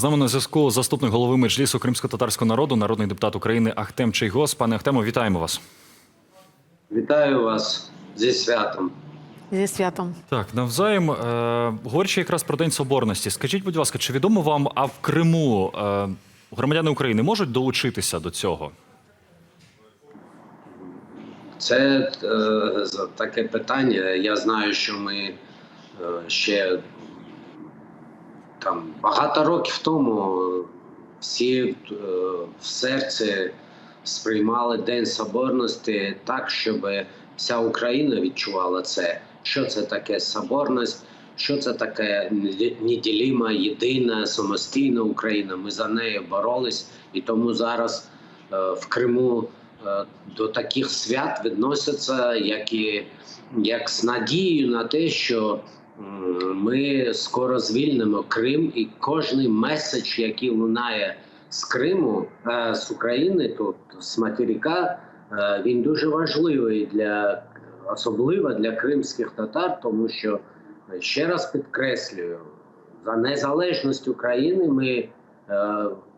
З нами на зв'язку заступник голови меджлісу кримсько-татарського народу, народний депутат України Ахтем Чайгос. Пане Ахтемо, вітаємо вас. Вітаю вас зі святом. Зі святом. Так, навзаєм, е, говорячи якраз про День Соборності, скажіть, будь ласка, чи відомо вам, а в Криму е, громадяни України можуть долучитися до цього? Це е, за- таке питання. Я знаю, що ми е, ще там багато років тому всі е, в серці сприймали День Соборності так, щоб вся Україна відчувала це. Що це таке соборність, що це таке неділіма, єдина, самостійна Україна. Ми за нею боролись, і тому зараз е, в Криму е, до таких свят відносяться, як і як з надією на те, що ми скоро звільнимо Крим, і кожний меседж, який лунає з Криму, е, з України, тут з материка, е, він дуже важливий для особливо для кримських татар, тому що ще раз підкреслюю, за незалежність України ми е,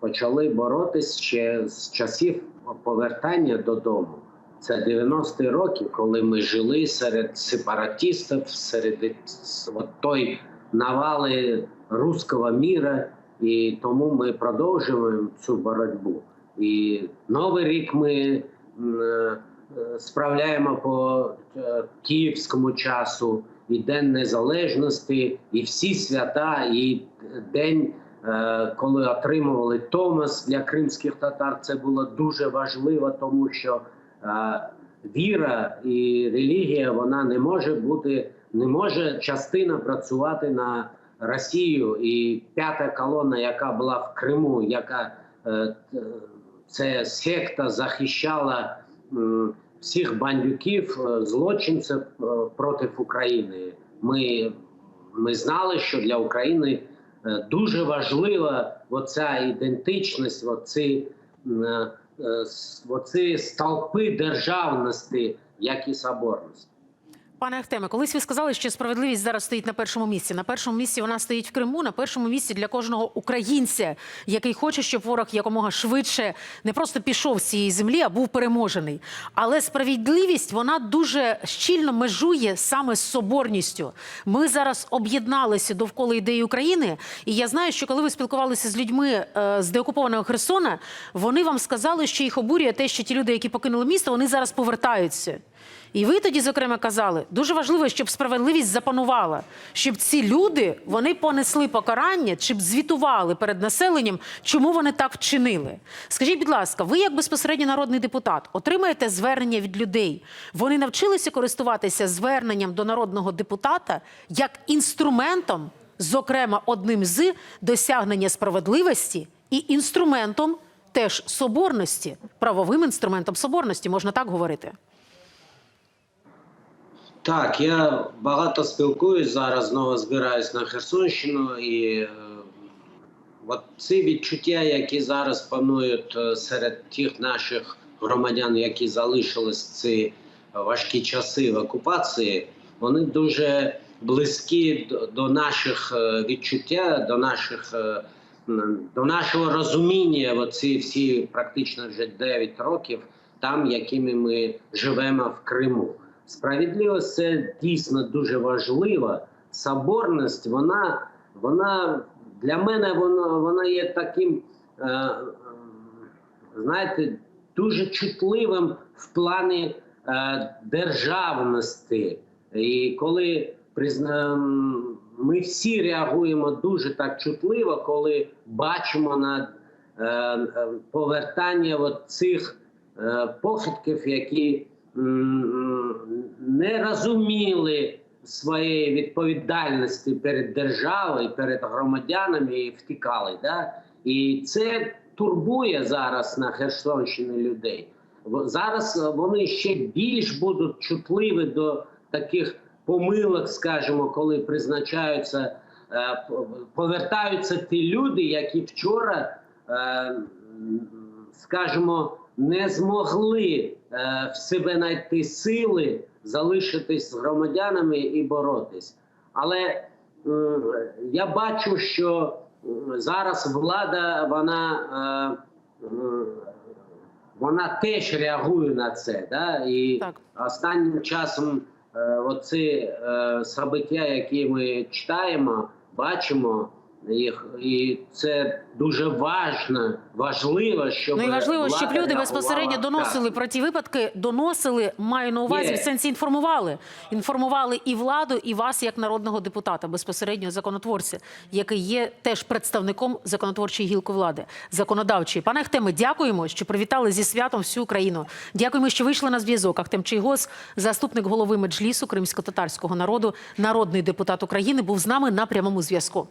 почали боротись ще з часів повертання додому. Це 90-ті роки, коли ми жили серед сепаратистів, серед той навали руського міра, і тому ми продовжуємо цю боротьбу. І новий рік ми е, справляємо по е, київському часу, і День Незалежності, і всі свята, і день, е, коли отримували Томас для кримських татар. Це було дуже важливо, тому що віра і релігія вона не може бути, не може частина працювати на Росію. І п'ята колона, яка була в Криму, яка е, це секта захищала всіх бандюків, е, злочинців е, проти України. Ми, ми знали, що для України дуже важлива оця ідентичність, оці, оці стовпи державності, як і соборність. Пане Ахтеме, колись ви сказали, що справедливість зараз стоїть на першому місці. На першому місці вона стоїть в Криму, на першому місці для кожного українця, який хоче, щоб ворог якомога швидше не просто пішов з цієї землі, а був переможений. Але справедливість вона дуже щільно межує саме з соборністю. Ми зараз об'єдналися довкола ідеї України, і я знаю, що коли ви спілкувалися з людьми е, з деокупованого Херсона, вони вам сказали, що їх обурює те, що ті люди, які покинули місто, вони зараз повертаються. І ви тоді, зокрема, казали, дуже важливо, щоб справедливість запанувала, щоб ці люди вони понесли покарання, щоб звітували перед населенням, чому вони так вчинили. Скажіть, будь ласка, ви, як безпосередньо народний депутат, отримаєте звернення від людей. Вони навчилися користуватися зверненням до народного депутата як інструментом, зокрема, одним з досягнення справедливості і інструментом теж соборності, правовим інструментом соборності, можна так говорити. Так, я багато спілкуюсь зараз, знову збираюсь на Херсонщину, і е, ці відчуття, які зараз панують е, серед тих наших громадян, які залишились ці важкі часи в окупації, вони дуже близькі до, до наших е, відчуття, до наших. е, До нашого розуміння, оці всі практично вже 9 років, там, якими ми живемо в Криму. Справедливість це дійсно дуже важливо. Соборність, вона, вона для мене вона, вона є таким, е, е, знаєте, дуже чутливим в плані е, державності. І коли призна... ми всі реагуємо дуже так чутливо, коли бачимо на е, е, повертання от цих е, похитків, які не розуміли своєї відповідальності перед державою, перед громадянами і втікали. Да? І це турбує зараз на Херсонщині людей. Зараз вони ще більш будуть чутливі до таких помилок, скажімо, коли призначаються, е, повертаються ті люди, які вчора, е, скажімо, не змогли е, в себе знайти сили залишитись громадянами і боротись. Але м, я бачу, що зараз влада вона, е, е, вона теж реагує на це. Да? І Так. останнім часом е, оці е, собиття, які ми читаємо, бачимо їх, і це дуже важно, важливо, щоб Ну і важливо, щоб люди безпосередньо реагувала. доносили Так. про ті випадки, доносили, маю на увазі, Є. в сенсі інформували. Інформували і владу, і вас, як народного депутата, безпосередньо законотворця, який є теж представником законотворчої гілки влади, законодавчої. Пане Ахтеме, дякуємо, що привітали зі святом всю Україну. Дякуємо, що вийшли на зв'язок. Ахтем Чийгоз, заступник голови меджлісу кримсько-татарського народу, народний депутат України, був з нами на прямому зв'язку.